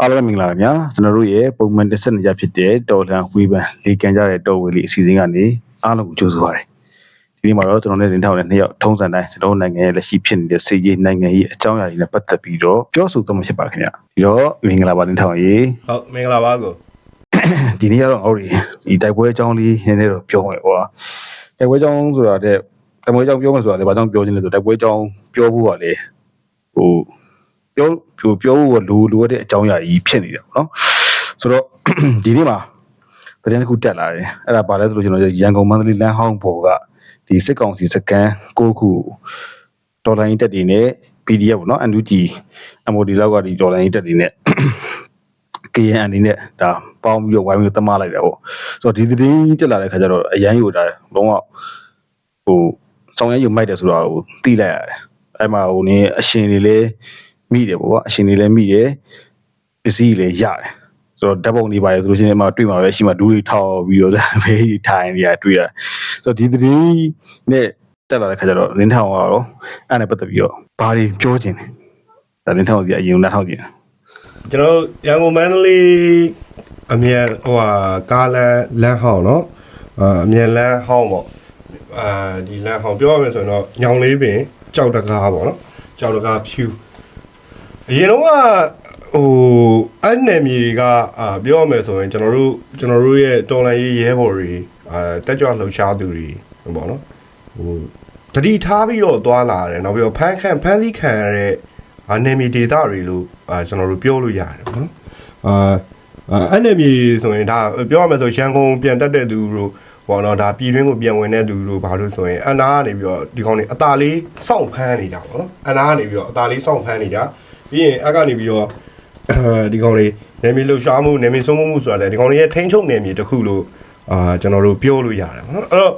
အားလုံးပဲမင်္ဂလာပါခင်ဗျာကျွန်တော်တို့ရဲ့ပုံမှန်တက်ဆက်နေကြဖြစ်တဲ့တော်လန်ဝေးပန်လေးကန်ကြတဲ့တော်ဝေးလေးအစီအစဉ်ကနေအားလုံးကိုကြိုဆိုပါရစေဒီနေ့မှာတော့ကျွန်တော်နဲ့တင်ထောက်တဲ့နှစ်ယောက်ထုံးစံတိုင်းကျွန်တော်တို့နိုင်ငံရဲ့လက်ရှိဖြစ်နေတဲ့စီရေးနိုင်ငံရေးအကြောင်းအရာတွေနဲ့ပတ်သက်ပြီးတော့ပြောဆိုသွားမှာဖြစ်ပါခင်ဗျာဒီတော့မင်္ဂလာပါတင်ထောက်ရေဟုတ်မင်္ဂလာပါကိုဒီနေ့ကတော့ငါတို့ဒီတိုက်ပွဲအကြောင်းလေးနည်းနည်းတော့ပြောမယ်ကွာတိုက်ပွဲအကြောင်းဆိုတာတဲ့တိုက်ပွဲအကြောင်းပြောမယ်ဆိုတာလေဘာကြောင့်ပြောခြင်းလဲဆိုတိုက်ပွဲအကြောင်းပြောဖို့ကလေဟို ပြောဟိုပြောဖို့လိုလိုအပ်တဲ့အကြောင်းအရာကြီးဖြစ်နေတယ်ပေါ့နော်ဆိုတော့ဒီနေ့မှာသတင်းတစ်ခုတက်လာတယ်အဲ့ဒါဘာလဲဆိုလို့ကျွန်တော်ရန်ကုန်မန္တလေးလမ်းဟောင်းပေါ်ကဒီစစ်ကောင်စီစကန်ကိုခုဒေါ်လာရင်းတက်တွေနဲ့ PDF ပေါ့နော် NUG MOD လောက်ကဒီဒေါ်လာရင်းတက်တွေနဲ့ KN အနေနဲ့ဒါပေါင်းပြီးတော့ဝိုင်းပြီးတော့တမလိုက်တယ်ပေါ့ဆိုတော့ဒီသတင်းတက်လာတဲ့ခါကျတော့အရန်ယူတာလုံးဝဟိုဆောင်ရမ်းယူမိုက်တယ်ဆိုတော့ဟိုတိလိုက်ရတယ်အဲ့မှာဟိုနေအရှင်တွေလည်း မိတယ်ပေါ့ကွာအရှင်တွေလည်းမိတယ်ပစ္စည်းတွေလည်းရတယ်ဆိုတော့ဓာတ်ပုံတွေပါရဆိုလို့ရှိရင်ဒီမှာတွေ့မှာပဲရှိမှာဒူးတွေထောက်ပြီးတော့ဘေးကြီးထိုင်နေရတွေ့ရဆိုတော့ဒီသတင်းနဲ့တက်လာတဲ့ခါကျတော့လင်းထောင်ကတော့အဲ့နဲ့ပတ်သက်ပြီးတော့ဘာတွေပြောချင်လဲဒါလင်းထောင်စီအရင်ကနားထောင်ကြည့် ကျွန်တော်တို့ရန်ကုန်မန္တလေးအမြန်ဟိုဟာကားလမ်းလမ်းဟောင်းเนาะအာအမြန်လမ်းဟောင်းပေါ့အာဒီလမ်းဟောင်းပြောရမယ်ဆိုရင်တော့ညောင်လေးပင်ကြောက်တကားပေါ့เนาะကြောက်တကားဖြူ အရင်တော့ကဟိုအဲ့နယ်မြေတွေကအာပြောရမယ်ဆိုရင်ကျွန်တော်တို့ကျွန်တော်တို့ရဲ့တော်လန်ရေးရဲဘော်တွေအာတက်ကြွလှုပ်ရှားသူတွေပေါ့เนาะဟိုတတိထားပြီးတော့သွားလာတယ်နောက်ပြီးတော့ဖမ်းခန့်ဖမ်းစည်းခံရတဲ့ အာနယ်မြေဒေသတွေလို့အာကျွန်တော်တို့ပြောလို့ရတယ်ပေါ့နော်အာအာအဲ့နယ်မြေဆိုရင်ဒါပြောရမယ်ဆိုရန်ကုန်ပြန်တက်တဲ့သူတို့ပေါ့နော်ဒါပြည်တွင်းကိုပြန်ဝင်တဲ့သူတို့ဘာလို့ဆိုရင်အနာကနေပြီးတော့ဒီကောင်တွေအตาလေးစောင့်ဖမ်းနေကြပေါ့နော်အနာကနေပြီးတော့အตาလေးစောင့်ဖမ်းနေကြ ပြီးရင်အကနေပြီးတော့အဲဒီကောင်တွေနယ်မြေလှုပ်ရှားမှုနယ်မြေဆုံးမှုဆိုတာလေဒီကောင်တွေရဲ့ထိန်းချုပ်နယ်မြေတစ်ခုလို့အာကျွန်တော်တို့ပြောလို့ရတယ်ပေါ့နော်အဲ့တော့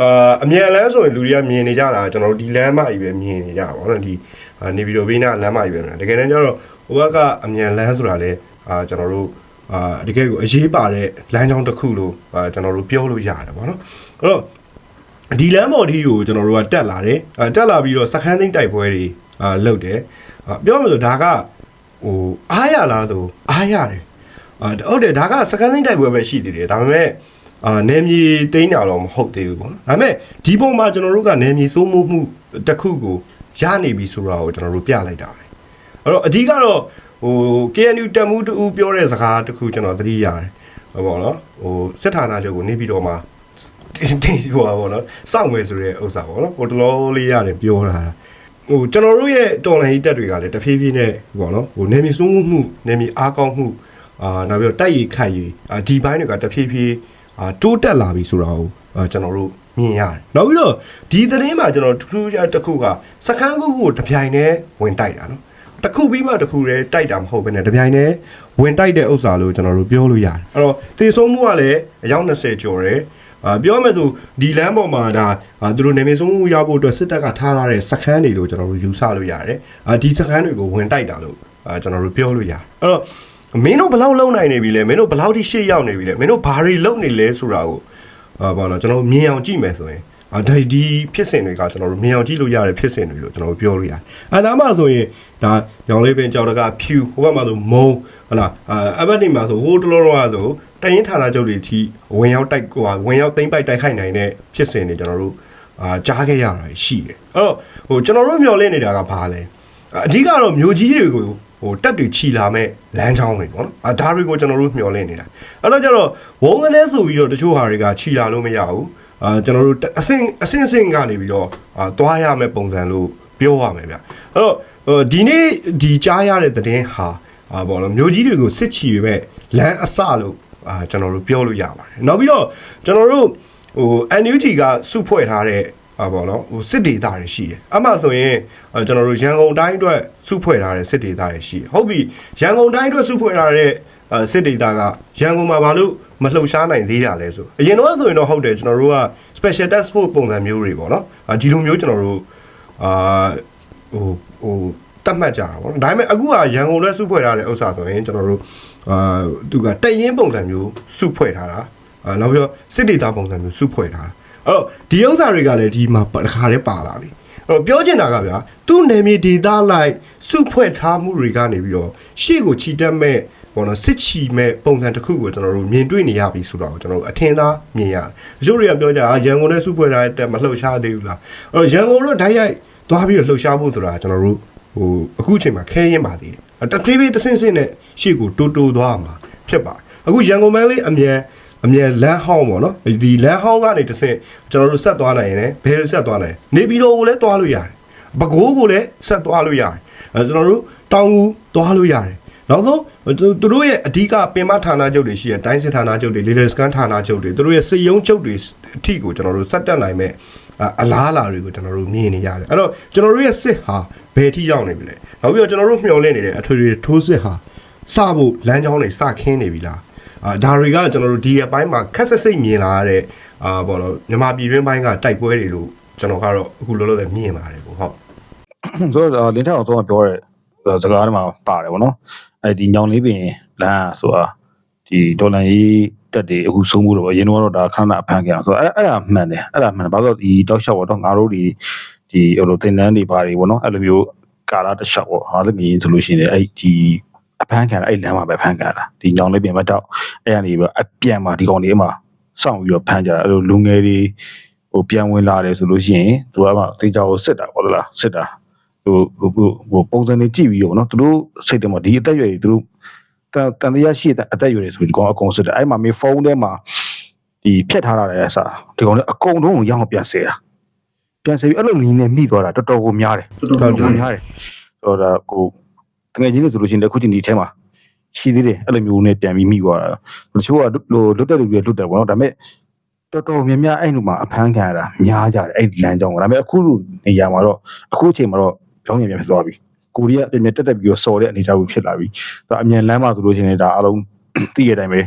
အာအမြန်လန်းဆိုရင်လူတွေကမြင်နေကြတာကျွန်တော်တို့ဒီလမ်းမကြီးပဲမြင်နေကြပါဘောနော်ဒီအာနေပြည်တော်ဘေးနားလမ်းမကြီးပဲမြင်တကယ်တမ်းကျတော့ဟိုဘက်ကအမြန်လန်းဆိုတာလေအာကျွန်တော်တို့အာတကယ်ကိုအရေးပါတဲ့လမ်းကြောင်းတစ်ခုလို့အာကျွန်တော်တို့ပြောလို့ရတယ်ပေါ့နော်အဲ့တော့ဒီလမ်းပေါ်ဒီကိုကျွန်တော်တို့ကတက်လာတယ်အာတက်လာပြီးတော့စခန်းသိမ်းတိုက်ပွဲတွေအာလုပ်တယ်အာ ပြောမှဆိုဒါကဟိုအားရလားဆိုအားရတယ်အာဟုတ်တယ်ဒါကစခန်းသိမ်းတိုက်ပွဲပဲရှိသေးတယ်ဒါပေမဲ့အာနယ်မြေသိမ်းတာတော့မဟုတ်သေးဘူးပေါ့နော်ဒါပေမဲ့ဒီပုံမှာကျွန်တော်တို့ကနယ်မြေစိုးမိုးမှုတစ်ခုကိုရနေပြီဆိုတာကိုကျွန်တော်တို့ပြလိုက်တာပဲအဲ့တော့အဓိကတော့ဟို KNU တက်မှုတူပြောတဲ့စကားတစ်ခုကျွန်တော်သတိရတယ်ဟောပေါ့နော်ဟိုစစ်ဌာနချုပ်ကိုနေပြီးတော့မှတင်းတင်းဟိုပါပေါ့နော်စောင့်မယ်ဆိုတဲ့ဥစ္စာပေါ့နော်ဟိုတလောလေးရတယ်ပြောတာ ဟိုကျွန်တော်တို့ရဲ့တော်လိုင်းကြီးတက်တွေကလည်းတဖြည်းဖြည်းနဲ့ပေါ့နော်ဟိုနေမြေစိုးမှုမှုနေမြေအားကောင်းမှုအာနောက်ပြီးတော့တိုက်ရိုက်ခိုက်ရေးအာဒီဘိုင်းတွေကတဖြည်းဖြည်းအာတိုးတက်လာပြီဆိုတာကိုအာကျွန်တော်တို့မြင်ရတယ်နောက်ပြီးတော့ဒီသတင်းမှာကျွန်တော်ထူးထူးခြားတစ်ခုကစခန်းခုကိုတပြိုင်တည်းဝင်တိုက်တာနော်တစ်ခုပြီးမှတစ်ခုတည်းတိုက်တာမဟုတ်ဘဲနဲ့တပြိုင်တည်းဝင်တိုက်တဲ့ဥစ္စာလို့ကျွန်တော်တို့ပြောလို့ရတယ်အဲ့တော့တေဆုံးမှုကလည်းအယောက်20ကျော်တယ် အာပြောမယ်ဆိုဒီလမ်းပေါ်မှာဒါအာသူတို့နေမေဆုံးမှုရဖို့အတွက်စစ်တပ်ကထားထားတဲ့စခန်းတွေလို့ကျွန်တော်တို့ယူဆလို့ရတယ်အာဒီစခန်းတွေကိုဝင်တိုက်တာလို့အာကျွန်တော်တို့ပြောလို့ရတယ်အဲ့တော့မင်းတို့ဘယ်လောက်လုံနိုင်နေပြီလဲမင်းတို့ဘယ်လောက်ထိရှေ့ရောက်နေပြီလဲမင်းတို့ဘာတွေလုပ်နေလဲဆိုတာကိုအာဘာလို့ကျွန်တော်တို့မြင်အောင်ကြည့်မယ်ဆိုရင်အာဒီဒီဖြစ်စဉ်တွေကကျွန်တော်တို့မြင်အောင်ကြည့်လို့ရတဲ့ဖြစ်စဉ်တွေလို့ကျွန်တော်တို့ပြောလို့ရတယ်။အနားမှာဆိုရင်ဒါညောင်လေးပင်ကြောက်တကဖြူဟိုဘက်မှာဆိုမုံဟလာအာအဘက်နေမှာဆိုဟိုတလောလောကဆို တရင်ဌာနချုပ်တွေထိဝင်ရောက်တိုက်ဟိုဝင်ရောက်သိမ့်ပိုက်တိုက်ခိုက်နိုင်တဲ့ဖြစ်စဉ်တွေကျွန်တော်တို့အာကြားခဲ့ရတာရှိတယ်။အဲ့တော့ဟိုကျွန်တော်တို့မျှော်လင့်နေတာကဘာလဲ။အဓိကတော့မျိုးကြီးတွေကိုဟိုတက်တွေခြီလာမဲ့လမ်းချောင်းတွေပေါ့နော်။အာဒါတွေကိုကျွန်တော်တို့မျှော်လင့်နေတာ။အဲ့တော့ကျတော့ဝုံကနေဆိုပြီးတော့တချို့ဟာတွေကခြီလာလို့မရဘူး။အာကျွန်တော်တို့အဆင့်အဆင့်အဆင့်ကနေပြီးတော့အာသွားရမယ့်ပုံစံလို့ပြောရမယ်ဗျ။အဲ့တော့ဟိုဒီနေ့ဒီကြားရတဲ့သတင်းဟာအာပေါ့နော်မျိုးကြီးတွေကိုစစ်ချီပဲလမ်းအစလို့ အာကျွန်တော်တို့ပြောလို့ရပါတယ်။နောက်ပြီးတော့ကျွန်တော်တို့ဟို NUG ကစုဖွဲ့ထားတဲ့အာပေါ့နော်ဟိုစစ်ဒေတာတွေရှိတယ်အမှဆိုရင်အဲကျွန်တော်တို့ရန်ကုန်တိုင်းအတွက်စုဖွဲ့ထားတဲ့စစ်ဒေတာတွေရှိတယ်ဟုတ်ပြီရန်ကုန်တိုင်းအတွက်စုဖွဲ့ထားတဲ့အဲစစ်ဒေတာကရန်ကုန်မှာဘာလို့မလှုပ်ရှားနိုင်သေးတာလဲဆိုအရင်တော့ဆိုရင်တော့ဟုတ်တယ်ကျွန်တော်တို့က special task force ပုံစံမျိုးတွေပေါ့နော်အာဒီလိုမျိုးကျွန်တော်တို့အာဟိုဟို တတ်မှတ်ကြတာပေါ့နော်ဒါပေမဲ့အခုကရန်ကုန်လက်စုဖွဲ့ထားတဲ့ဥစ္စာဆိုရင်ကျွန်တော်တို့အာသူကတရင်ပုံစံမျိုးစုဖွဲ့ထားတာအာနောက်ပြီးတော့စစ်ဒေတာပုံစံမျိုးစုဖွဲ့ထားတာအဲ့တော့ဒီဥစ္စာတွေကလည်းဒီမှာတစ်ခါတည်းပါလာပြီအဲ့တော့ပြောချင်တာကဗျာသူ့နယ်မြေဒေသလိုက်စုဖွဲ့ထားမှုတွေကနေပြီးတော့ရှေ့ကိုခြိတက်မဲ့ပေါ့နော်စစ်ချီမဲ့ပုံစံတစ်ခုကိုကျွန်တော်တို့မြင်တွေ့နေရပြီဆိုတော့ကျွန်တော်တို့အထင်သာမြင်ရတယ်တချို့တွေကပြောကြတာရန်ကုန်နဲ့စုဖွဲ့ထားတဲ့တက်မလှုပ်ရှားသေးဘူးလားအဲ့တော့ရန်ကုန်တော့ဓာတ်ရိုက်သွားပြီးတော့လှုပ်ရှားဖို့ဆိုတာကျွန်တော်တို့ ဟိုအခုအချိန်မှာခဲရင်ပါသေးတယ်တပြေးပြေးတဆင့်ဆင့်နဲ့ရှေ့ကိုတိုးတိုးသွားမှာဖြစ်ပါတယ်အခုရန်ကုန်မန်းလေးအမြန်အမြန်လမ်းဟောင်းပေါ့နော်ဒီလမ်းဟောင်းကနေတဆင့်ကျွန်တော်တို့ဆက်သွားနိုင်ရင်လည်းဘယ်ဆက်သွားနိုင်နေပြည်တော်ကိုလည်းသွားလို့ရတယ်ပဲခူးကိုလည်းဆက်သွားလို့ရတယ်အဲကျွန်တော်တို့တောင်ဦးသွားလို့ရတယ်နောက်ဆုံးသူသူတို့ရဲ့အဓိကပင်မဌာနချုပ်တွေရှိရတိုင်းစစ်ဌာနချုပ်တွေ leader scan ဌာနချုပ်တွေသူတို့ရဲ့စစ်ရုံးချုပ်တွေအထိကိုကျွန်တော်တို့ဆက်တက်နိုင်မဲ့ အအလားအလာတွေကိုကျွန်တော်တို့မြင်နေရတယ်အဲ့တော့ကျွန်တော်တို့ရဲ့စစ်ဟာဘယ်အထိရောက်နေပြီလဲနောက်ပြီးတော့ကျွန်တော်တို့မျှော်လင့်နေတဲ့အထွေထွေထိုးစစ်ဟာစဖို့လမ်းကြောင်းတွေစခင်းနေပြီလားအာဒါတွေကကျွန်တော်တို့ဒီအပိုင်းမှာခက်ဆက်စိတ်မြင်လာရတဲ့အာဘောနော်မြန်မာပြည်တွင်းပိုင်းကတိုက်ပွဲတွေလို့ကျွန်တော်ကတော့အခုလောလောဆယ်မြင်ပါတယ်ကိုဟုတ်ဆိုတော့လင်းထက်အောင်ဆုံးကပြောတဲ့စကားတွေမှာပါတယ်ဗောနော်အဲဒီညောင်လေးပင်လမ်းဆိုတာဒီဒေါ်လာကြီး တက်တွေအခုဆုံးမှုတော့အရင်တော့ဒါခဏအဖန်ကြအောင်ဆိုတော့အဲ့အဲ့ဒါမှန်တယ်အဲ့ဒါမှန်တယ်ဘာလို့ဒီတောက်လျှောက်တော့ငါတို့ဒီဒီဟိုလိုတင်တန်းတွေပါတွေဗောနော်အဲ့လိုမျိုးကာလာတစ်လျှောက်ပေါ့ဟာသမြင်ဆိုလို့ရှိရင်အဲ့ဒီအဖန်ခံအဲ့လမ်းမှာပဲဖန်ခံတာဒီညောင်လေးပင်မတော့အဲ့ကနေပြီးအပြန်မှာဒီကောင်လေးမှာစောင့်ပြီးတော့ဖန်ကြတာအဲ့လိုလူငယ်တွေဟိုပြန်ဝင်လာတယ်ဆိုလို့ရှိရင်သူကမှတေချာကိုစစ်တာပေါ့လားစစ်တာဟိုဟိုဟိုပုံစံတွေကြည့်ပြီးတော့နော်သူတို့စိတ်ထဲမှာဒီအသက်အရွယ်တွေသူတို့ တန်တန်တရားရှိတဲ့အသက်အရွယ်တွေဆိုဒီကောင်အကုန်စစ်တယ်အဲ့မှာမေဖုန်းထဲမှာဒီဖြတ်ထားတာလည်းအစားဒီကောင်လည်းအကုန်လုံးကိုရအောင်ပြန်ဆဲတာပြန်ဆဲပြီးအဲ့လိုနည်းနဲ့မိသွားတာတော်တော်ကိုများတယ်တော်တော်ကိုများတယ်ဆိုတော့ဒါကိုတကယ်ကြီးလို့ဆိုလို့ရှိရင်လည်းခုချိန်ဒီထဲမှာရှိသေးတယ်အဲ့လိုမျိုးနဲ့ပြန်ပြီးမိသွားတာတချို့ကလိုလွတ်တဲ့လူတွေလွတ်တယ်ပေါ့နော်ဒါပေမဲ့တော်တော်များများအဲ့လိုမှာအဖမ်းခံရတာများကြတယ်အဲ့ဒီလမ်းကြောင်းကဒါပေမဲ့အခုလိုနေရာမှာတော့အခုအချိန်မှာတော့ကြောင်းပြန်ပြန်ဖြစ်သွားပြီ ကိုရီးယားအပြင်တက်တက်ပြီးတော့စော်တဲ့အနေအထားကိုဖြစ်လာပြီဒါအမြန်လမ်းမှာဆိုလို့ရှိရင်ဒါအလုံးသိရတဲ့အတိုင်းပဲ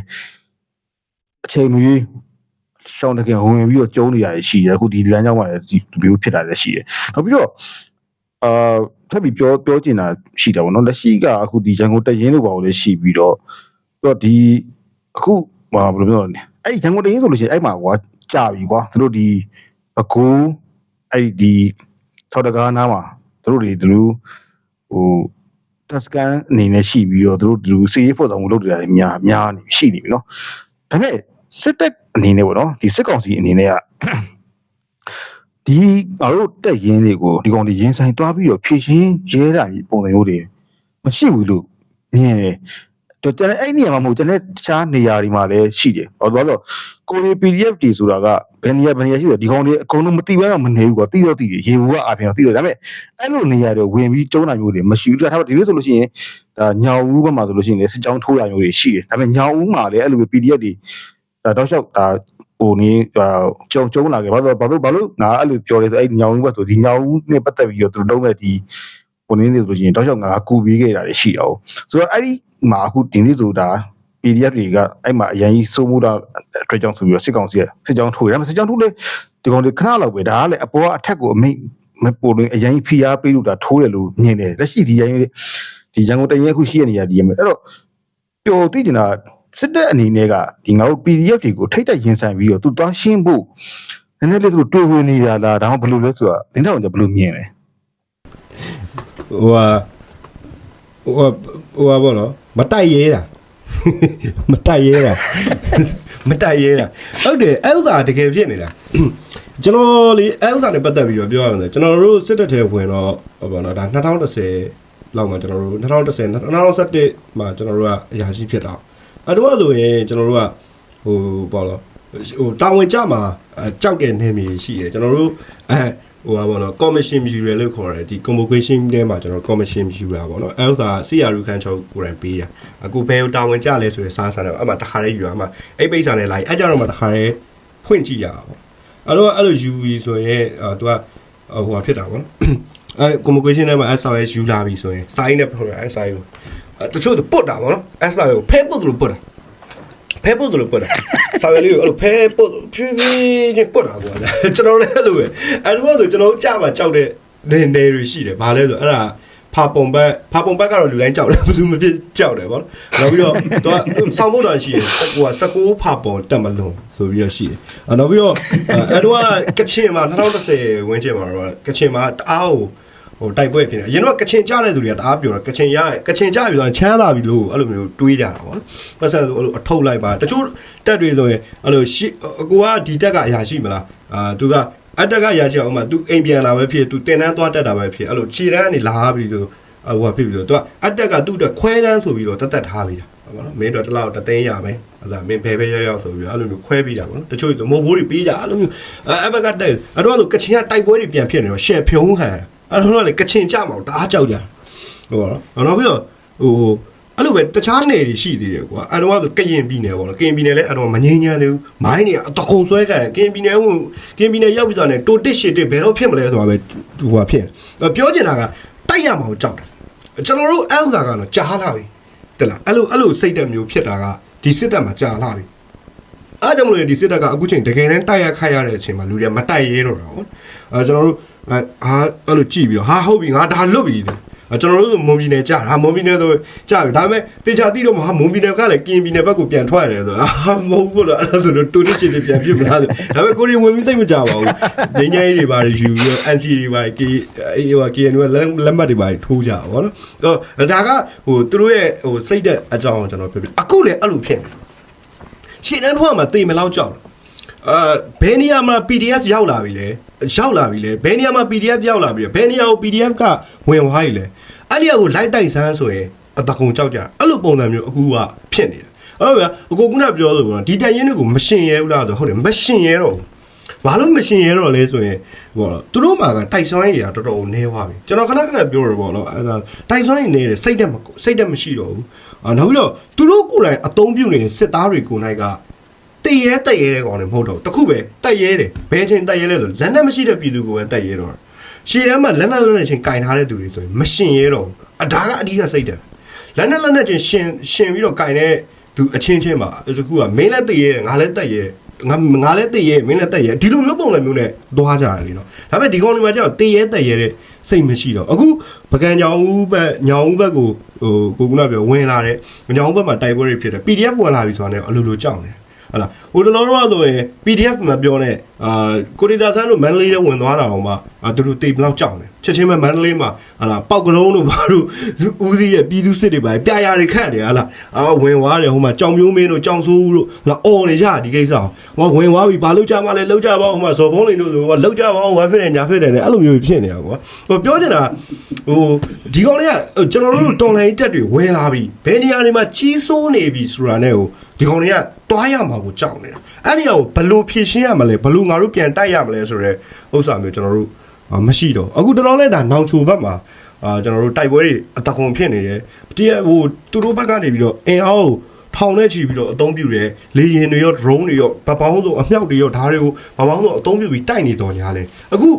အချိန်မီရှောင်းတကယ်ဝင်ပြီးတော့ကျုံးနေရတယ်ရှိတယ်အခုဒီလမ်းကြောင်းမှာလည်းဒီမျိုးဖြစ်တာလည်းရှိတယ်နောက်ပြီးတော့အာထပ်ပြီးပြောပြောချင်တာရှိတယ်ဗောနော်လက်ရှိကအခုဒီရန်ကုန်တရင်လို့ပါလို့လည်းရှိပြီးတော့တော့ဒီအခုဟာဘယ်လိုပြောရလဲအဲ့ဒီရန်ကုန်တရင်ဆိုလို့ရှိရင်အဲ့မှာကွာကြာပြီကွာသူတို့ဒီအကူအဲ့ဒီထောက်တကားနားမှာသူတို့တွေဒီလို ဟိုတက်စကန်အနေနဲ့ရှိပြီးတော့သူတို့ဒီလိုစီရေးဖို့ဆောင်မှုလုပ်နေတာတွေများများနေရှိနေပြီเนาะဒါပေမဲ့စစ်တပ်အနေနဲ့ပေါ့နော်ဒီစစ်ကောင်စီအနေနဲ့ကဒီငါတို့တက်ရင်းတွေကိုဒီကောင်တွေရင်းဆိုင်သွားပြီးတော့ဖြည့်ရှင်းရဲတာကြီးပုံစံမျိုးတွေမရှိဘူးလို့မြင်တယ် တော့ကျွန်တော်အဲ့နေရာမှာမဟုတ်ကျွန်တော်တခြားနေရာတွေမှာလည်းရှိတယ်။ဟောတော့ဆိုကိုရီ PDF တွေဆိုတာကဘယ်နေရာဘယ်နေရာရှိတယ်ဒီကောင်တွေအကုန်လုံးမသိဘဲတော့မနေဘူးကွာသိတော့သိတယ်ရေဘူးကအာဖင်တော့သိတော့ဒါပေမဲ့အဲ့လိုနေရာတွေဝင်ပြီးကျုံးတာမျိုးတွေမရှိဘူး။ဒါပေမဲ့ဒီလိုဆိုလို့ရှိရင်ဒါညောင်ဦးဘက်မှာဆိုလို့ရှိရင်လည်းစစ်ကြောင်းထိုးတာမျိုးတွေရှိတယ်။ဒါပေမဲ့ညောင်ဦးမှာလည်းအဲ့လိုမျိုး PDF တွေဒါတော့လျှောက်ဒါဟိုနေကျုံကျုံလာခဲ့ဘာလို့ဘာလို့ဘာလို့ငါအဲ့လိုပြောလဲဆိုအဲ့ညောင်ဦးဘက်ဆိုဒီညောင်ဦးနဲ့ပတ်သက်ပြီးတော့သူတို့လုံးမဲ့ဒီ ဟိုနေနေဆိုလို့ရှိရင်တော့လျှောက်ငါကူပြီးခဲ့တာတွေရှိအောင်ဆိုတော့အဲ့ဒီမှာအခုဒီနေ့ဆိုတာ PDF တွေကအဲ့မှာအရင်ကြီးစိုးမှုတာအတွက်ကြောင့်ဆိုပြီးတော့စစ်ကောင်စီကစစ်ကြောင်းထိုးတယ်ဒါပေမဲ့စစ်ကြောင်းထိုးလေဒီကောင်တွေခဏလောက်ပဲဒါကလည်းအပေါ်ကအထက်ကိုအမိတ်မပို့လို့အရင်ကြီးဖိအားပေးလို့ဒါထိုးတယ်လို့မြင်တယ်လက်ရှိဒီရင်ဒီရန်ကုန်တရင်အခုရှိရနေရဒီရင်အဲ့တော့ပျော်သိကျင်တာစစ်တပ်အနေနဲ့ကဒီငါတို့ PDF တွေကိုထိတ်တက်ရင်ဆိုင်ပြီးတော့သူသွားရှင်းဖို့နည်းနည်းလေးသူတို့တွေ့ဝင်နေတာလားဒါမှဘယ်လိုလဲဆိုတာလင်းတော့ဘယ်လိုမြင်လဲ ဟိုဟာဟိုဟာဟိုဟာဘောနော်မတိုက်ရဲတာမတိုက်ရဲတာမတိုက်ရဲတာဟုတ်တယ်အဲ့ဥစ္စာတကယ်ဖြစ်နေတာကျွန်တော်လေအဲ့ဥစ္စာနဲ့ပတ်သက်ပြီးတော့ပြောရမယ်ဆိုကျွန်တော်တို့စစ်တပ်ထဲဝင်တော့ဟောပါတော့ဒါ2010လောက်မှာကျွန်တော်တို့2010 2011မှာကျွန်တော်တို့ကအရာရှိဖြစ်တာအဲ့တော့ဆိုရင်ကျွန်တော်တို့ကဟိုပေါ့လို့ ဟိုတာဝန်ကြမှာကြောက်တဲ့နေမြေရှိတယ်ကျွန်တော်တို့အဲဟိုပါဘောနော် commission မြူရလို့ခေါ်တယ်ဒီ convocation ထဲမှာကျွန်တော် commission မြူတာပေါ့နော်အဲဥစ္စာစီယာရူခန်းချုပ်ကိုယ်တိုင်ပေးတာအခုဘယ်တာဝန်ကြလဲဆိုရင်စားစားတယ်အမှတခါလေးယူရမှာအဲ့ပိတ်စာနဲ့လာအဲ့ကြတော့မှတခါလေးဖွင့်ကြည့်ရတာပေါ့အဲ့တော့အဲ့လိုယူပြီးဆိုရင်အာသူကဟိုဟာဖြစ်တာပေါ့နော်အဲ convocation ထဲမှာ SRS ယူလာပြီဆိုရင်စာရင်းနဲ့ပြောရ SRS ကိုတချို့ပုတ်တာပေါ့နော် SRS ကိုဖဲပုတ်လို့ပုတ်တာ ဖဲပုတ်တယ်လို့ပုတ်တာစာရွက်လေးကိုအဲ့လိုဖဲပုတ်ဖြည်းဖြည်းချင်းပုတ်တာကွာကျွန်တော်လည်းအဲ့လိုပဲအဲ့လိုဆိုကျွန်တော်ကြာမှာကြောက်တဲ့နေနေတွေရှိတယ်ဘာလဲဆိုအဲ့ဒါဖာပုံဘက်ဖာပုံဘက်ကတော့လူတိုင်းကြောက်တယ်ဘယ်သူမဖြစ်ကြောက်တယ်ဗောနောက်ပြီးတော့သူကဆောင်းဖို့တော်ရှိတယ်ဟိုက16ဖာပုံတက်မလုံးဆိုပြီးတော့ရှိတယ်နောက်ပြီးတော့အဲ့တော့ကချင်မှာ2010ဝင်းချင်မှာတော့ကချင်မှာတအားကို ဟိုတိုက်ပွဲဖြစ်နေအရင်တော့ကချင်ကြတဲ့သူတွေကတအားပြောတယ်ကချင်ရကချင်ကြပြီဆိုရင်ချမ်းသာပြီလို့အဲ့လိုမျိုးတွေးကြတာပေါ့နော်ပတ်စံဆိုအဲ့လိုအထုတ်လိုက်ပါတချို့တက်တွေဆိုရင်အဲ့လိုရှိအကူကဒီတက်ကအရာရှိမလားအာသူကအတက်ကအရာရှိအောင်မှသူအိမ်ပြန်လာပဲဖြစ်သူတင်တန်းသွားတက်တာပဲဖြစ်အဲ့လိုခြေတန်းကနေလာပြီဆိုဟိုဖြစ်ပြီဆိုသူကအတက်ကသူ့အတွက်ခွဲတန်းဆိုပြီးတော့တတ်တတ်ထားပြီဟုတ်ပါနော်မင်းတို့တစ်လောက်တသိန်းရမယ်အဲ့ဒါမင်းဖယ်ဖယ်ရောက်ရောက်ဆိုပြီးအဲ့လိုမျိုးခွဲပြီးတာပေါ့နော်တချို့မိုးဘိုးတွေပေးကြအဲ့လိုမျိုးအဲ့ဘက်ကတက်အဲ့တော့ဆိုကချင်ကတိုက်ပွဲတွေပြန်ဖြစ်နေတော့ရှယ်ဖြုံးဟန် အဲ့တော့လေကချင်ကြမှာတအားကြောက်ကြဟုတ်ပါနော်နောက်ပြီးတော့ဟိုအဲ့လိုပဲတခြားနယ်တွေရှိသေးတယ်ကွာအဲ့တော့ဆိုကရင်ပြည်နယ်ပေါ့နော်ကရင်ပြည်နယ်လည်းအဲ့တော့မငြိမ်းချမ်းသေးဘူးမိုင်းတွေအတကုံဆွဲခံကရင်ပြည်နယ်ကကရင်ပြည်နယ်ရောက်ပြီးဆိုတော့တိုတစ်ရှစ်တစ်ဘယ်တော့ဖြစ်မလဲဆိုတာပဲဟိုဟာဖြစ်ပြောချင်တာကတိုက်ရမှာကိုကြောက်တယ်ကျွန်တော်တို့အဲ့ဥစားကတော့ကြားလာပြီတက်လားအဲ့လိုအဲ့လိုစိတ်တက်မျိုးဖြစ်တာကဒီစစ်တပ်မှာကြားလာပြီအားကြောင့်မလို့ဒီစစ်တပ်ကအခုချိန်တကယ်တမ်းတိုက်ရခိုက်ရတဲ့အချိန်မှာလူတွေကမတိုက်ရဲတော့တာဟုတ်အဲကျွန်တော်တို့ အဲဟာအဲ့လိုကြည့်ပြီးတော့ဟာဟုတ်ပြီငါဒါလွတ်ပြီအဲကျွန်တော်တို့ဆိုမွန်ပြည်နယ်ကြာဟာမွန်ပြည်နယ်ဆိုကြာပြီဒါပေမဲ့တေချာတိတော့မဟာမွန်ပြည်နယ်ကလည်းကင်ပြည်နယ်ဘက်ကိုပြန်ထွက်ရတယ်ဆိုဟာမဟုတ်ဘူးလို့အဲ့ဒါဆိုတော့တူနစ်ချစ်တွေပြန်ပြစ်မလားဆိုဒါပေမဲ့ကိုရီဝင်ပြီးသိမကြပါဘူးဒင်းကြီးတွေပါယူပြီး NC တွေပါကေအေးဟို KNU လက်မှတ်တွေပါထိုးကြပါဘောနော်တော့ဒါကဟိုသူတို့ရဲ့ဟိုစိတ်တဲ့အကြောင်းကိုကျွန်တော်ပြောပြအခုလည်းအဲ့လိုဖြစ်နေရှင်းတန်းထွားမှာတေမလောက်ကြောက်တယ် အာဘယ်နေရာမှာ PDF ရောက်လာပြီလဲရောက်လာပြီလဲဘယ်နေရာမှာ PDF ရောက်လာပြီလဲဘယ်နေရာကို PDF ကဝင်သွားပြီလဲအဲ့ဒီအကိုလိုက်တိုက်ဆန်းဆိုရင်အတကုံကြောက်ကြအဲ့လိုပုံစံမျိုးအခုကဖြစ်နေတယ်အဲ့တော့ဗျာအကိုကကပြောလို့ပေါ့နော်ဒီတန်ရင်တွေကိုမရှင်ရဲဘူးလားဆိုဟုတ်တယ်မရှင်ရဲတော့ဘူးဘာလို့မရှင်ရဲတော့လဲဆိုရင်ဟိုသူတို့မှာကတိုက်ဆွမ်းရည်ကတော်တော်နေသွားပြီကျွန်တော်ခဏခဏပြောရပေါ့နော်အဲ့ဒါတိုက်ဆွမ်းရည်နေတယ်စိတ်တက်မစိတ်တက်မရှိတော့ဘူးအာနောက်ပြီးတော့သူတို့ကိုယ်တိုင်အသုံးပြုနေတဲ့စစ်သားတွေကိုယ်နိုင်က တည်ရဲတက်ရဲတဲ့ကောင်လည်းမဟုတ်တော့ဘူးတခုပဲတက်ရဲတယ်ဘယ်ချိန်တက်ရဲလဲဆိုလက်နဲ့မရှိတဲ့ပြည်သူကိုပဲတက်ရဲတော့တာရှေ့တန်းမှာလက်နဲ့လက်နဲ့ချင်းကင်ထားတဲ့သူတွေဆိုရင်မရှင်ရဲတော့ဘူးအဒါကအဓိကစိတ်တယ်လက်နဲ့လက်နဲ့ချင်းရှင်ရှင်ပြီးတော့ကင်တဲ့သူအချင်းချင်းပါတခုကမင်းလည်းတည်ရဲငါလည်းတက်ရဲငါငါလည်းတည်ရဲမင်းလည်းတက်ရဲဒီလိုမျိုးပုံစံမျိုးနဲ့သွားကြတယ်လीနော်ဒါပေမဲ့ဒီကောင်တွေမှာကျတော့တည်ရဲတက်ရဲတဲ့စိတ်မရှိတော့အခုပကံကြောင်ဦးဘက်ညောင်ဦးဘက်ကိုဟိုကိုကပြောဝင်လာတဲ့ညောင်ဦးဘက်မှာတိုက်ပွဲတွေဖြစ်တယ် PDF ဝင်လာပြီဆိုတာနဲ့အလိုလိုကြောက်နေတယ် ဟလာ ဟိုတလုံးတော့ဆိုရင် PDF မှာပြောနေအာကိုရီတာဆန်းတို့မန္တလေးထဲဝင်သွားတာအောင်မှအာသူတို့တေဘလောက်ကြောက်နေချက်ချင်းပဲမန္တလေးမှာဟလာပောက်ကလုံးတို့ဘာတို့ဦးစီးရဲ့ပြည်သူစစ်တွေပါပြရာတွေခန့်တယ်ဟလာအာဝင်သွားတယ်ဟိုမှာကြောင်မျိုးမင်းတို့ကြောင်ဆိုးတို့လာអော်နေကြဒီကိစ္စအောင်ဟိုဝင်သွားပြီဘာလို့ကြမှာလဲလောက်ကြပါဦးဟိုမှာဇော်ဖုံးလိန်တို့ဆိုဟိုလောက်ကြပါဦးဝါဖြစ်တယ်ညာဖြစ်တယ်နဲ့အဲ့လိုမျိုးဖြစ်နေတာကွာဟိုပြောချင်တာဟိုဒီကောင်လေးကကျွန်တော်တို့တော်လိုင်းတက်တွေဝင်လာပြီဘယ်နေရာတွေမှာကြီးစိုးနေပြီဆိုတာနဲ့ဟိုဒီကောင်လေးကတွားရမှာကိုကြောက်နေတာအဲ့ဒီအောင်ဘလို့ဖြည့်ရှင်းရမလဲဘလို့ငါတို့ပြန်တိုက်ရမလဲဆိုတော့ဥစ္စာမျိုးကျွန်တော်တို့မရှိတော့အခုတလောလဲဒါနောင်ချိုဘက်မှာအာကျွန်တော်တို့တိုက်ပွဲတွေအတကုံဖြစ်နေတယ်တည်းဟိုသူတို့ဘက်ကနေပြီးတော့အင်အားကိုထောင်နဲ့ချီပြီးတော့အသုံးပြုတယ်လေရင်တွေရော drone တွေရောဗပောင်းဆိုအမြောက်တွေရောဓာတ်တွေကိုဗပောင်းဆိုအသုံးပြုပြီးတိုက်နေတော့ညာလဲအခု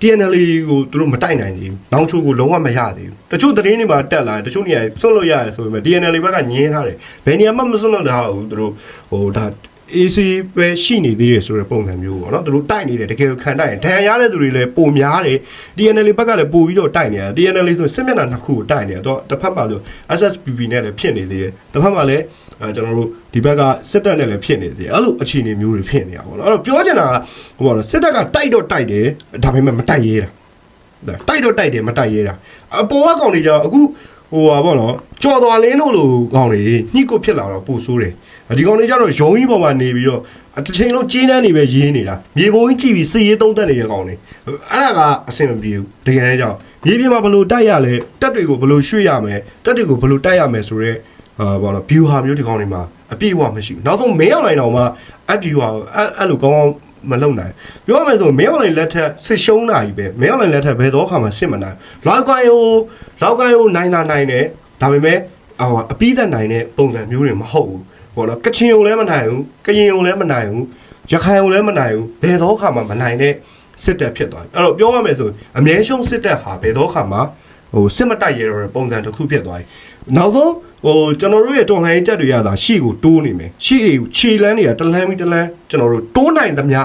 TNL ကိုသူတို့မတိုက်နိုင်သေးဘူး။နောင်ချိုကိုလုံးဝမရသေးဘူး။တချို့သတင်းတွေမှာတက်လာတယ်တချို့နေရာဆွတ်လို့ရတယ်ဆိုပေမဲ့ TNL ဘက်ကညင်းထားတယ်။ဘယ်နေရာမှမဆွတ်လို့တာဘူးသူတို့ဟိုဒါ AC ပဲရှိနေသေးတယ်ဆိုတဲ့ပုံစံမျိုးပေါ့နော်။သူတို့တိုက်နေတယ်တကယ်ခံတိုက်ရင်ဒဏ်ရာရတဲ့သူတွေလည်းပုံများတယ်။ TNL ဘက်ကလည်းပို့ပြီးတော့တိုက်နေတာ။ TNL ဆိုစစ်မျက်နှာနှစ်ခုကိုတိုက်နေတာ။တော့တစ်ဖက်မှာဆို SSPP နဲ့လည်းဖြစ်နေသေးတယ်။တစ်ဖက်မှာလည်းအဲကျွန်တော်တို့ဒီဘက်ကစစ်တပ်နဲ့လည်းဖြစ်နေသေးတယ်။အဲ့လိုအခြေအနေမျိုးတွေဖြစ်နေတာပေါ့နော်။အဲ့တော့ပြောချင်တာကဟိုပေါ့နော်စစ်တပ်ကတိုက်တော့တိုက်တယ်ဒါပေမဲ့မတိုက်ရဲတာ။တိုက်တော့တိုက်တယ်မတိုက်ရဲတာအပေါ်ကကောင်တွေကြတော့အခုဟိုပါဗောနော်ကြော်သွားလင်းတို့လိုကောင်တွေညှိကိုဖြစ်လာတော့ပို့ဆိုးတယ် ဒီကောင်တွေကြတော့ရုံကြီးပေါ်မှာနေပြီးတော့တစ်ချိန်လုံးကျင်းတန်းနေပဲရေးနေတာမြေပုံကြီးကြည့်ပြီးစီရေးသုံးသက်နေတဲ့ကောင်တွေအဲ့ဒါကအဆင်မပြေဘူးတကယ်ကြောင့်မြေပြင်မှာဘလို့တိုက်ရလဲတက်တွေကိုဘလို့ရွှေ့ရမယ်တက်တွေကိုဘလို့တိုက်ရမယ်ဆိုတော့အာဘောနော် view ဟာမျိုးဒီကောင်တွေမှာအပြည့်အဝမရှိဘူးနောက်ဆုံးမင်းအောင်လိုက်တော့မှအ view ဟာအဲ့အဲ့လိုကောင်းကောင်းမလုံနိုင်ပြောရမယ်ဆိုမင်းအောင်လိုက်လက်ထက်စစ်ရှုံးတာကြီးပဲမင်းအောင်လိုက်လက်ထက်ဘယ်တော့ခါမှစစ်မနိုင်လောက်ကိုင်းဟိုလောက်ကိုင်းဟိုနိုင်တာနိုင်တယ်ဒါပေမဲ့ဟိုအပြီးသက်နိုင်တဲ့ပုံစံမျိုးတွေမဟုတ်ဘူး ဘောနော်ကချင်ုံလည်းမနိုင်ဘူးကရင်ုံလည်းမနိုင်ဘူးရခိုင်ုံလည်းမနိုင်ဘူးဘယ်တော့ခါမှမနိုင်တဲ့စစ်တပ်ဖြစ်သွားတယ်အဲ့တော့ပြောရမယ်ဆိုအမြဲရှုံးစစ်တပ်ဟာဘယ်တော့ခါမှဟိုစစ်မတိုက်ရတော့တဲ့ပုံစံတစ်ခုဖြစ်သွားတယ်နောက်ဆုံးဟိုကျွန်တော်တို့ရဲ့တော်လှန်ရေးတပ်တွေရတာရှေ့ကိုတိုးနေမယ်ရှေ့တွေကိုခြေလန်းတွေကတလန်းပြီးတလန်းကျွန်တော်တို့တိုးနိုင်သမျှ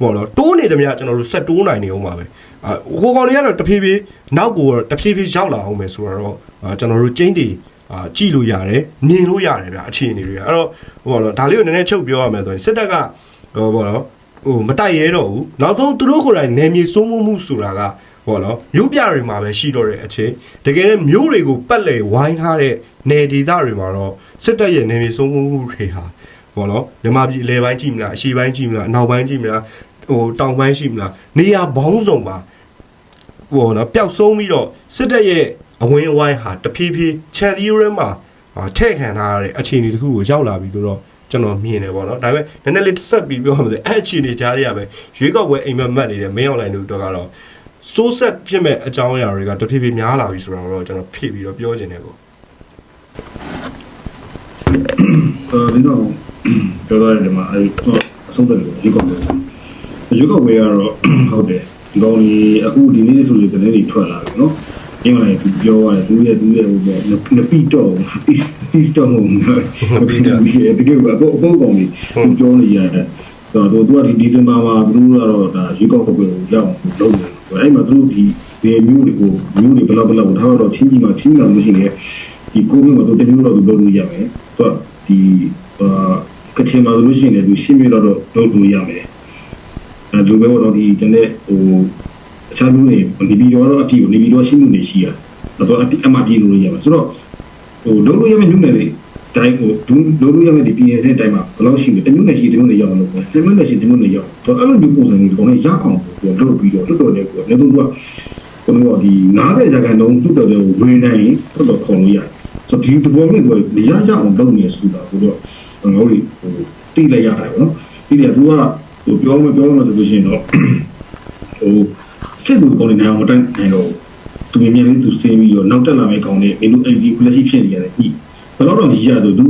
ပေါ့နော်တိုးနေသမျှကျွန်တော်တို့ဆက်တိုးနိုင်နေအောင်ပါပဲအာဟိုကောင်တွေကတော့တဖြည်းဖြည်းနောက်ကိုတဖြည်းဖြည်းရောက်လာအောင်မယ်ဆိုတော့အာကျွန်တော်တို့ကျင်းတီ အာကြည့်လို့ရတယ်မြင်လို့ရတယ်ဗျအခြေအနေတွေအဲ့တော့ဟိုပေါ့နော်ဒါလေးကိုနည်းနည်းချုပ်ပြောရမယ်ဆိုရင်စစ်တပ်ကဟိုပေါ့နော်ဟိုမတိုက်ရဲတော့ဘူးနောက်ဆုံးသူတို့ကိုယ်တိုင်နယ်မြေစိုးမိုးမှုဆိုတာကဟပေါ့နော်မြို့ပြတွေမှာပဲရှိတော့တဲ့အချိန်တကယ်လည်းမြို့တွေကိုပတ်လည်ဝိုင်းထားတဲ့နယ်ဒေသတွေမှာတော့စစ်တပ်ရဲ့နေမြေစိုးမိုးမှုတွေဟာပေါ့နော်မြန်မာပြည်အလဲပိုင်းကြည့်မလားအရှေ့ပိုင်းကြည့်မလားအနောက်ပိုင်းကြည့်မလားဟိုတောင်ပိုင်းရှိမလားနေရာဘောင်းစုံပါဟိုနော်ပျောက်ဆုံးပြီးတော့စစ်တပ်ရဲ့ အဝင်းအဝိုင်းဟာတဖြည်းဖြည်းချန်သီရိုမှာထဲ့ခံထားရတဲ့အခြေအနေတစ်ခုကိုရောက်လာပြီလို့တော့ကျွန်တော်မြင်တယ်ပေါ့နော်ဒါပေမဲ့နည်းနည်းလေးတစ်ဆက်ပြီးပြောရမယ်ဆိုအဲ့အခြေအနေကြားရပဲရွေးကောက်ပွဲအိမ်မက်မက်နေတဲ့မင်းအောင်လိုင်တို့တော့ကတော့စိုးဆက်ပြစ်မဲ့အကြောင်းအရာတွေကတဖြည်းဖြည်းများလာပြီဆိုတော့ကျွန်တော်ဖြည့်ပြီးတော့ပြောချင်တယ်ပေါ့အဲဘင်းတော့ပြောတော့ဒီမှာအဲအဆုံးသတ်လို့ရွေးကောက်ပွဲရွေးကောက်ပွဲကတော့ဟုတ်တယ်ဒီကောင်ကြီးအခုဒီနေ့ဆိုရင်သတင်းတွေထွက်လာပြီနော် အင်္ဂလိပ်ကပြောရတယ်သူရဲ့သူရဲ့ဟိုပေါ့နပီတော့ပီစတော့မဟုတ်တကယ်ကအပေါ်အပေါ်ကောင်ကြီးပြောနေရတယ်တော့သူကဒီဒီဇင်ဘာမှာသူတို့ကတော့ဒါရေကောက်ကိုရောက်လုပ်တယ်အဲ့မှာသူတို့ဒီဒီမျိုးတွေကိုမျိုးတွေဘလောက်ဘလောက်ထားတော့ချင်းကြီးမှာချင်းလာလို့ရှိရင်ဒီကိုမျိုးမှာသူတမျိုးတော့သူလုပ်လို့ရမယ်သူကဒီအာကချင်မှာလို့ရှိရင်လည်းသူရှင်းပြတော့တော့လုပ်လို့ရမယ်အဲသူပဲတော့ဒီကျွန်တဲ့ဟို အခြားမျိုးတွေနေပြီးတော့အပြည့်ကိုနေပြီးတော့ရှင်းမှုနေရှိရတော့အပြည့်အမှပြည့်လို့ရမယ်ဆိုတော့ဟိုလုပ်လို့ရမယ်ညနေလေးတိုင်းကိုဒူးလုပ်လို့ရမယ်ဒီပြည်ရဲ့တိုင်းမှာဘယ်လောက်ရှိလဲတမျိုးနဲ့ရှိတမျိုးနဲ့ရအောင်လို့တမျိုးနဲ့ရှိတမျိုးနဲ့ရအောင်တော့အဲ့လိုမျိုးပုံစံမျိုးဒီကောင်နဲ့ရအောင်ကိုလုပ်ပြီးတော့တော်တော်လေးကိုလည်းသူကဘယ်လိုဒီ90ရာခိုင်နှုန်းတော်တော်လေးဝင်နိုင်ရင်တော်တော်ခေါ်လို့ရတယ်ဆိုဒီဒီပေါ်မှာသူကရရအောင်လုပ်နေဆိုတာကိုတော့ငါတို့ဟိုတိလိုက်ရတယ်ပေါ့နော်ဒီကသူကဟိုပြောမပြောမဆိုလို့ရှိရင်တော့ဟို စစ်ကူပေါ်နေအောင်မတန်းနိုင်တော့သူမြင်မြင်လေးသူစင်းပြီးတော့နောက်တက်လာမယ့်ကောင်တွေမင်းတို့အဲ့ဒီ flash ဖြစ်နေရတယ်ဤဘယ်တော့တော့ဒီရဆိုသူ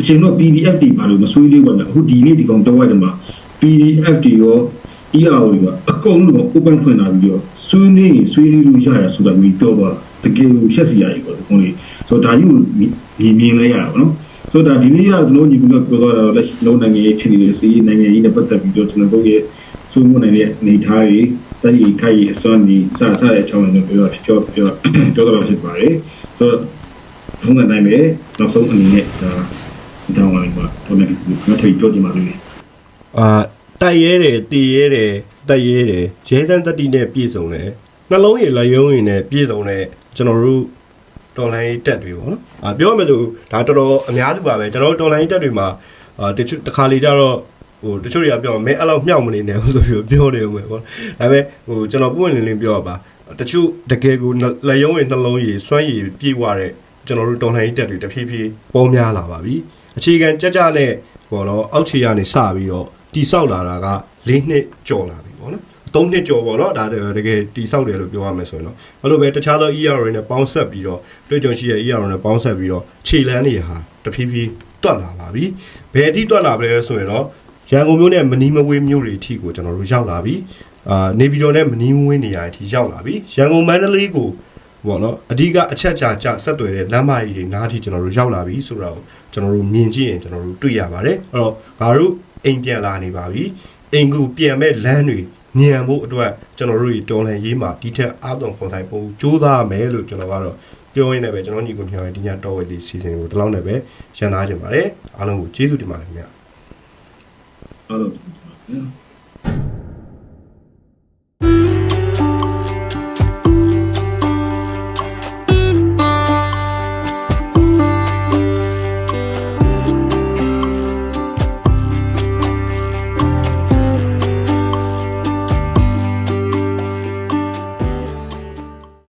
အချိန်တော့ PDF တွေပါလို့မဆွေးလေးပါနဲ့အခုဒီနေ့ဒီကောင်တော့ရတယ်မှာ PDF တွေရော ER တွေကအကုန်လုံး open ဖွင့်လာပြီးတော့ဆွေးနေရင်ဆွေးလေးလို့ရတယ်ဆိုတာမျိုးပြောသွားတာတကယ်ကိုရှက်စီရကြီးပေါ့ဒီကောင်လေးဆိုတော့ဒါယူမြင်မြင်လဲရတာပေါ့နော်ဆိုတော့ဒီနေ့ကကျွန်တော်ညီကပြောသွားတာတော့လက်ရှိလုံးနိုင်ငံရေးဖြစ်နေတဲ့စီးနိုင်ငံရေးနဲ့ပတ်သက်ပြီးတော့ကျွန်တော်တို့ရဲ့စိုးမိုးနိုင်တဲ့အနေအထားတွေ တည်ရခိုင်အစွမ်းဒီစစတဲ့အကြောင်းတွေပြောပြောပြောပြောတော့ဖြစ်ပါတယ်ဆိုတော့ထုံးစံတိုင်းပဲနောက်ဆုံးအနေနဲ့ဒါတောင်းလာပြီပေါ့တော့လည်းမထိပြောချင်ပါသေးတယ်အာတိုက်ရဲတယ်တည်ရဲတယ်တက်ရဲတယ်ရဲစန်းတတိနဲ့ပြည့်စုံတယ်နှလုံးရည်လက်ယုံရည်နဲ့ပြည့်စုံတဲ့ကျွန်တော်တို့တော်လိုင်းတက်တွေပေါ့နော်အာပြောရမယ်ဆိုဒါတော်တော်အများစုပါပဲကျွန်တော်တို့တော်လိုင်းတက်တွေမှာအာတချို့တစ်ခါလေကြတော့ ဟိုတချို့တွေကပြောမင်းအဲ့လောက်မြောက်မနေနဲ့ဆိုပြီးပြောနေဦးမယ်ပေါ့ဒါပေမဲ့ဟိုကျွန်တော်ပုံဝင်လင်းလင်းပြောရပါတချို့တကယ်ကိုလက်ယုံရည်နှလုံးရည်စွမ်းရည်ပြည့်ဝတဲ့ကျွန်တော်တို့တော်လိုင်းတက်တွေတဖြည်းဖြည်းပေါ်များလာပါပြီအခြေခံကြကြနဲ့ပေါ့နော်အောက်ခြေကနေစပြီးတော့တိဆောက်လာတာက၄နှစ်ကျော်လာပြီပေါ့နော်၃နှစ်ကျော်ပေါ့နော်ဒါတကယ်တိဆောက်တယ်လို့ပြောရမယ်ဆိုရင်တော့အဲ့လိုပဲတခြားသော ER တွေနဲ့ပေါင်းဆက်ပြီးတော့တွေ့ကြုံရှိတဲ့ ER တွေနဲ့ပေါင်းဆက်ပြီးတော့ခြေလန်းတွေဟာတဖြည်းဖြည်းတွက်လာပါပြီဘယ်အထိတွက်လာပြီလဲဆိုရင်တော့ ရန်ကုန်မြို့နဲ့မနီးမဝေးမြို့တွေအထိကိုကျွန်တော်တို့ရောက်လာပြီအာနေပြည်တော်နဲ့မနီးမဝေးနေရာအထိရောက်လာပြီရန်ကုန်မန္တလေးကိုပေါ့နော်အဓိကအချက်ချာချဆက်သွယ်တဲ့လမ်းမကြီးတွေနားထိကျွန်တော်တို့ရောက်လာပြီဆိုတော့ကျွန်တော်တို့မြင်ကြည့်ရင်ကျွန်တော်တို့တွေ့ရပါတယ်အဲ့တော့ငါတို့အိမ်ပြန်လာနေပါပြီအိမ်ကူပြန်မဲ့လမ်းတွေညံဖို့အတွက်ကျွန်တော်တို့ဒီတော်လန်ရေးမှာဒီထက်အားသွန်ခွန်ဆိုင်ပုံစူးစမ်းမယ်လို့ကျွန်တော်ကတော့ပြောရင်းနဲ့ပဲကျွန်တော်ညီကိုမြောင်ရင်ဒီညတော်ဝဲလေးစီစဉ်ကိုဒီလောက်နဲ့ပဲရန်သားကြပါတယ်အားလုံးကိုကျေးဇူးတင်ပါတယ်ခင်ဗျာ အားလုံး